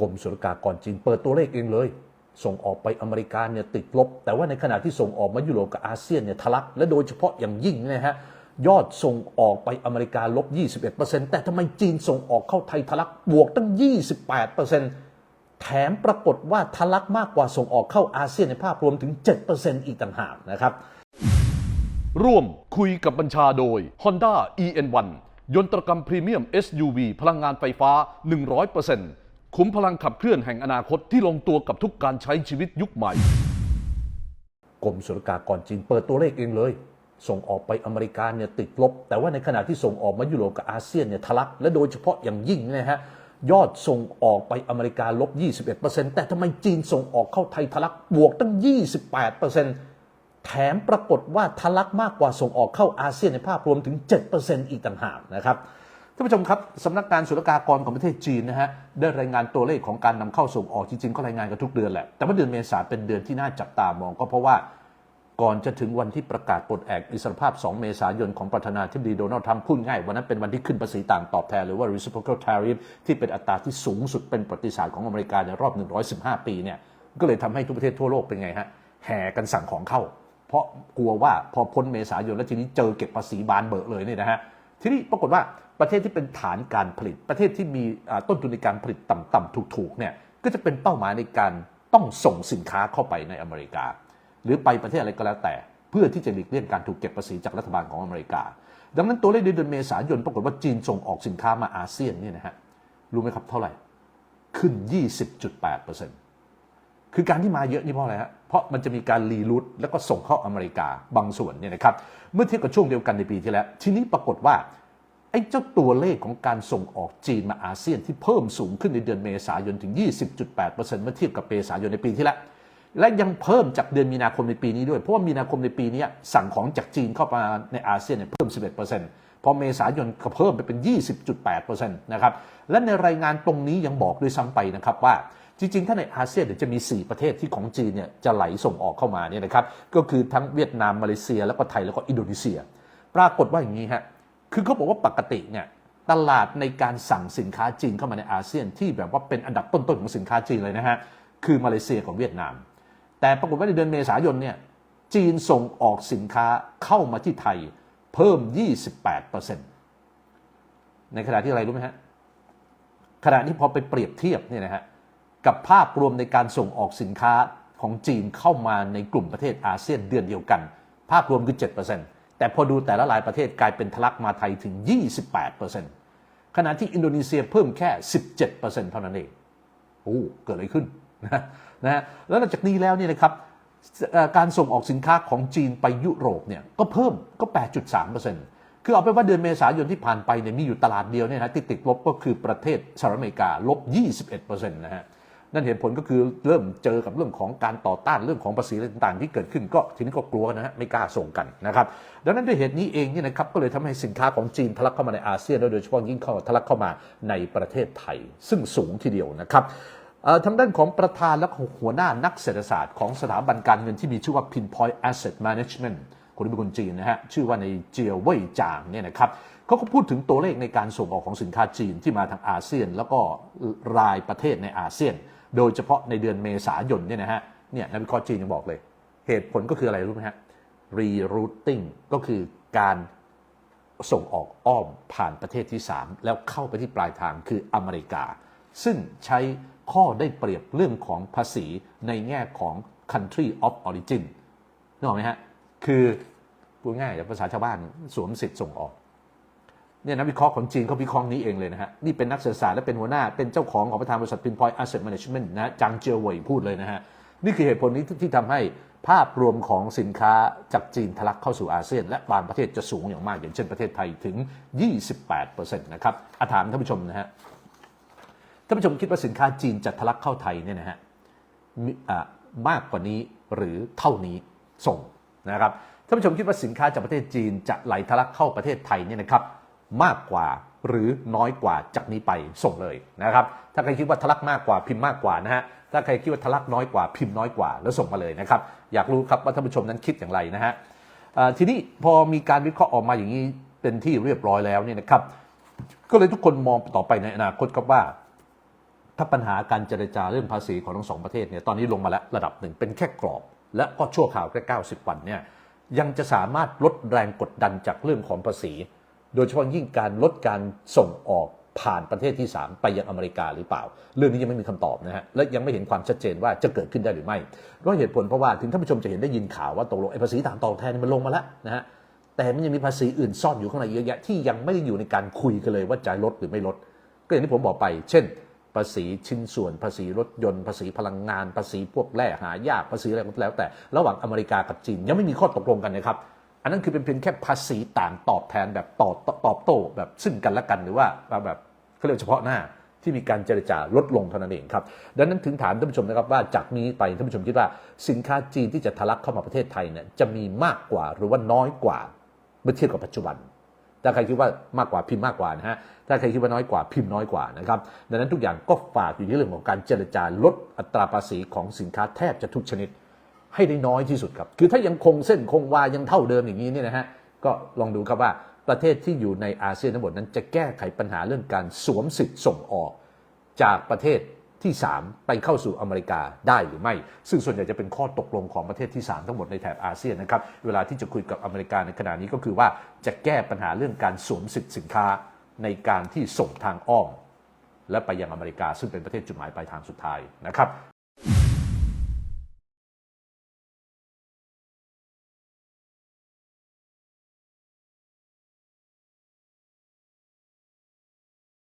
กรมศุลกากรจีนเปิดตัวเลขเองเลย ส่งออกไปอเมริกาเนี่ยติดลบ แต่ว่าในขณะที่ส่งออกมายุโรปกับอาเซียนเนี่ยทะลัก และโดยเฉพาะอย่างยิ่งนยนะฮะยอดส่งออกไปอเมริกาลบ 21%แต่ทำไมจีนส่งออกเข้าไทยทะลักบวกตั้ง 28%แถมปรากฏว่าทะลักมากกว่าส่งออกเข้าอาเซียนในภาพรวมถึง 7%อีกต่างหากนะครับ ร่วมคุยกับบัญชาโดย Honda EN1 ยนตรกรรมพรีเมียม SUV พลังงานไฟฟ้า 100% คุ้มพลังขับเคลื่อนแห่งอนาคตที่ลงตัวกับทุกการใช้ชีวิตยุคใหม่ กรมศุลกากรจีนเปิดตัวเลขเองเลย ส่งออกไปอเมริกาเนี่ยติดลบ แต่ว่าในขณะที่ส่งออกมายุโรปกับอาเซียนเนี่ยทะลัก และโดยเฉพาะอย่างยิ่งนะฮะยอดส่งออกไปอเมริกาลบ 21%แต่ทำไมจีนส่งออกเข้าไทยทะลักบวกตั้ง 28%แถมปรากฏว่าทะลักมากกว่าส่งออกเข้าอาเซียนในภาพรวมถึง 7%อีกต่างหากนะครับ ท่านผู้ชมครับสำนักงานศุลกากรของประเทศจีนนะฮะได้รายงานตัวเลขของการนำเข้าส่งออกจริงๆก็รายงานกันทุกเดือนแหละแต่ว่าเดือนเมษาเป็นเดือนที่น่าจับตามองก็เพราะว่าก่อนจะถึงวันที่ประกาศปลดแอกอิสรภาพ 2 เมษายนของประธานาธิบดีโดนัลด์ทรัมป์พูดง่าย วันนั้นเป็นวันที่ขึ้นภาษีต่างตอบแทน หรือว่า reciprocal tariff ที่เป็นอัตราที่สูงสุดเป็นประวัติศาสตร์ของอเมริกาในรอบ 115 ปีเนี่ยก็เลยทำให้ทุกประเทศทั่วโลกเป็นไงฮะแห่กันสั่งของเข้า เพราะกลัวว่าพอพ้นเมษายนแล้วทีนี้เจอเก็บภาษีบานเบอะเลยเนี่ยนะฮะ ทีนี้ปรากฏว่าประเทศที่เป็นฐานการผลิต ประเทศที่มีต้นทุนในการผลิตต่ำๆถูกๆเนี่ยก็จะเป็นเป้าหมายในการต้องส่งสินค้าเข้าไปในอเมริกา หรือไปประเทศอะไรก็แล้วแต่ เพื่อที่จะหลีกเลี่ยงการถูกเก็บภาษีจากรัฐบาลของอเมริกา ดังนั้นตัวเลขเดือนเมษายนปรากฏว่าจีนส่งออกสินค้ามาอาเซียนเนี่ยนะฮะรู้ไหมครับเท่าไหร่ขึ้น 20.8% คือการที่มาเยอะนี่เพราะอะไรฮะ เพราะมันจะมีการรีรูทแล้วก็ส่งเข้าอเมริกาบางส่วนเนี่ยนะครับ เมื่อเทียบกับช่วงเดียวกันในปีที่แล้ว ทีนี้ปรากฏว่าไอ้เจ้าตัวเลขของการส่งออกจีนมาอาเซียนที่เพิ่มสูงขึ้นในเดือนเมษายนถึง 20.8%เมื่อเทียบกับเมษายนในปีที่แล้ว และยังเพิ่มจากเดือนมีนาคมในปีนี้ด้วย เพราะว่ามีนาคมในปีนี้สั่งของจากจีนเข้ามาในอาเซียนเนี่ยเพิ่ม 11%พอเมษายนก็เพิ่มไปเป็น 20.8%นะครับ และในรายงานตรงนี้ยังบอกด้วยซ้ำไปนะครับว่า จริงๆ ถ้าในอาเซียนเนี่ยจะมี 4 ประเทศที่ของจีนเนี่ยจะไหลส่งออกเข้ามาเนี่ยนะครับก็คือทั้งเวียดนามมาเลเซีย แล้วก็ไทยแล้วก็อินโดนีเซีย ปรากฏว่าอย่างนี้ฮะคือเขาบอกว่าปกติเนี่ยตลาดในการสั่งสินค้าจีนเข้ามาในอาเซียนที่แบบว่าเป็นอันดับต้นๆของสินค้าจีนเลยนะฮะคือมาเลเซียกับเวียดนาม แต่ปรากฏว่าในเดือนเมษายนเนี่ยจีนส่งออกสินค้าเข้ามาที่ไทยเพิ่ม 28%ในขณะที่อะไรรู้ไหมฮะขณะที่พอไปเปรียบเทียบเนี่ยนะฮะ กับภาพรวมในการส่งออกสินค้าของจีนเข้ามาในกลุ่มประเทศอาเซียนเดือนเดียวกัน ภาพรวมคือ 7%แต่พอดูแต่ละรายประเทศกลายเป็นทะลักมาไทยถึง 28%ขณะที่อินโดนีเซียเพิ่มแค่ 17%เท่านั้นเองโอ้เกิดอะไรขึ้นนะนะฮะแล้วจากนี้แล้วเนี่ยนะครับการส่งออกสินค้าของจีนไปยุโรปเนี่ยก็เพิ่มก็ 8.3%คือเอาไปนว่าเดือนเมษายนที่ผ่านไปเนี่ยมีอยู่ตลาดเดียวเนี่ยนะที่ติดลบก็คือประเทศสหรัฐอเมริกาลบ 21%นะฮะ นั่นเหตุผลก็คือเริ่มเจอกับเรื่องของการต่อต้านเรื่องของภาษีอะไรต่างๆ ที่เกิดขึ้นก็ทีนี้ก็กลัวนะฮะไม่กล้าส่งกันนะครับดังนั้นด้วยเหตุนี้เองเนี่ยนะครับก็เลยทำให้สินค้าของจีนทะลักเข้ามาในอาเซียนและโดยเฉพาะยิ่งเข้าทะลักเข้ามาในประเทศไทย ซึ่งสูงทีเดียวนะครับทางด้านของประธานและหัวหน้านักเศรษฐศาสตร์ของสถาบันการเงินที่มีชื่อว่า Pinpoint Asset Management คนที่เป็นคนจีนนะฮะชื่อว่าในเจียวเว่ยจางเนี่ยนะครับเขาก็พูดถึงตัวเลขในการส่งออกของสินค้าจีนที่มาทางอาเซียน แล้วก็รายประเทศในอาเซียน โดยเฉพาะในเดือนเมษายนเนี่ยนะฮะเนี่ยนักวิเคราะห์จีนยังบอกเลย เหตุผลก็คืออะไรรู้ไหมฮะ rerouting ก็คือการส่งออกอ้อมผ่านประเทศที่ 3 แล้วเข้าไปที่ปลายทางคืออเมริกา ซึ่งใช้ข้อได้เปรียบเรื่องของภาษีในแง่ของ country of origin นึกออกไหมฮะ คือพูดง่ายภาษาชาวบ้านสวมสิทธิ์ส่งออก เนี่ยนักวิเคราะห์ของจีนเขาวิเคราะห์นี้เองเลยนะฮะ นี่เป็นนักเศรษฐศาสตร์และเป็นหัวหน้า เป็นเจ้าของของประธานบริษัท Pinpoint Asset Management นะจางเจียวเหวยพูดเลยนะฮะ นี่คือเหตุผลนี้ที่ทำให้ภาพรวมของสินค้าจากจีนทะลักเข้าสู่อาเซียน และบางประเทศจะสูงอย่างมาก อย่างเช่นประเทศไทยถึง 28%นะครับอาถามท่านผู้ชมนะฮะท่านผู้ชมคิดว่าสินค้าจีนจะทะลักเข้าไทยเนี่ยนะฮะมีอ่ามากกว่านี้หรือเท่านี้ส่งนะครับท่านผู้ชมคิดว่าสินค้าจากประเทศจีนจะไหลทะลักเข้าประเทศไทยเนี่ยนะครับ มากกว่าหรือน้อยกว่าจากนี้ไปส่งเลยนะครับ ถ้าใครคิดว่าทะลักมากกว่าพิมพ์มากกว่านะฮะ ถ้าใครคิดว่าทะลักน้อยกว่าพิมพ์น้อยกว่าแล้วส่งมาเลยนะครับ อยากรู้ครับว่าท่านผู้ชมนั้นคิดอย่างไรนะฮะทีนี้พอมีการวิเคราะห์ออกมาอย่างนี้เป็นที่เรียบร้อยแล้วเนี่ยนะครับ ก็เลยทุกคนมองต่อไปในอนาคตครับว่า ถ้าปัญหาการเจรจาเรื่องภาษีของทั้งสองประเทศเนี่ยตอนนี้ลงมาแล้วระดับหนึ่งเป็นแค่กรอบ และก็ชั่วข่าวแค่90 วันเนี่ยยังจะสามารถลดแรงกดดันจากเรื่องของภาษี โดยเฉพาะยิ่งการลดการส่งออกผ่านประเทศที่ 3 ไปยังอเมริกาหรือเปล่า เรื่องนี้ยังไม่มีคำตอบนะฮะและยังไม่เห็นความชัดเจนว่าจะเกิดขึ้นได้หรือไม่เพราะเหตุผลเพราะว่าถึงท่านผู้ชมจะเห็นได้ยินข่าวว่าตกลงไอ้ภาษีต่างตอบแทนมันลงมาแล้วนะฮะแต่มันยังมีภาษีอื่นซ่อนอยู่ข้างในเยอะแยะที่ยังไม่ได้อยู่ในการคุยกันเลยว่าจะลดหรือไม่ลด ก็อย่างที่ผมบอกไป เช่น ภาษีชิ้นส่วน ภาษีรถยนต์ ภาษีพลังงาน ภาษีพวกแร่หายากภาษีอะไรก็แล้วแต่ ระหว่างอเมริกากับจีนยังไม่มีข้อตกลงกันนะครับ นนั้นคือเป็นเพียงแค่ภาษีต่างตอบแทนแบบตอบตอบโต้แบบซึ่งกันและกันหรือว่าแบบเขาเรียกเฉพาะหน้าที่มีการเจรจาลดลงเท่านั้นเองครับ ดังนั้นถึงถามท่านผู้ชมนะครับว่าจากนี้ไปท่านผู้ชมคิดว่าสินค้าจีนที่จะทะลักเข้ามาประเทศไทยเนี่ยจะมีมากกว่าหรือว่าน้อยกว่าเมื่อเทียบกับปัจจุบัน ถ้าใครคิดว่ามากกว่าพิมพ์มากกว่านะฮะ ถ้าใครคิดว่าน้อยกว่าพิมพ์น้อยกว่านะครับ ดังนั้นทุกอย่างก็ฝากอยู่ที่เรื่องของการเจรจาลดอัตราภาษีของสินค้าแทบจะทุกชนิด ให้ได้น้อยที่สุดครับ คือถ้ายังคงเส้นคงวายังเท่าเดิมอย่างนี้เนี่ยนะฮะ ก็ลองดูครับว่าประเทศที่อยู่ในอาเซียนทั้งหมดนั้นจะแก้ไขปัญหาเรื่องการสวมสิทธิ์ส่งออก จากประเทศที่ 3 ไปเข้าสู่อเมริกาได้หรือไม่ ซึ่งส่วนใหญ่จะเป็นข้อตกลงของประเทศที่ 3 ทั้งหมดในแถบอาเซียนนะครับ เวลาที่จะคุยกับอเมริกาในขณะนี้ก็คือว่าจะแก้ปัญหาเรื่องการสวมสิทธิ์สินค้าในการที่ส่งทางอ้อมและไปยังอเมริกาซึ่งเป็นประเทศจุดหมายปลายทางสุดท้ายนะครับ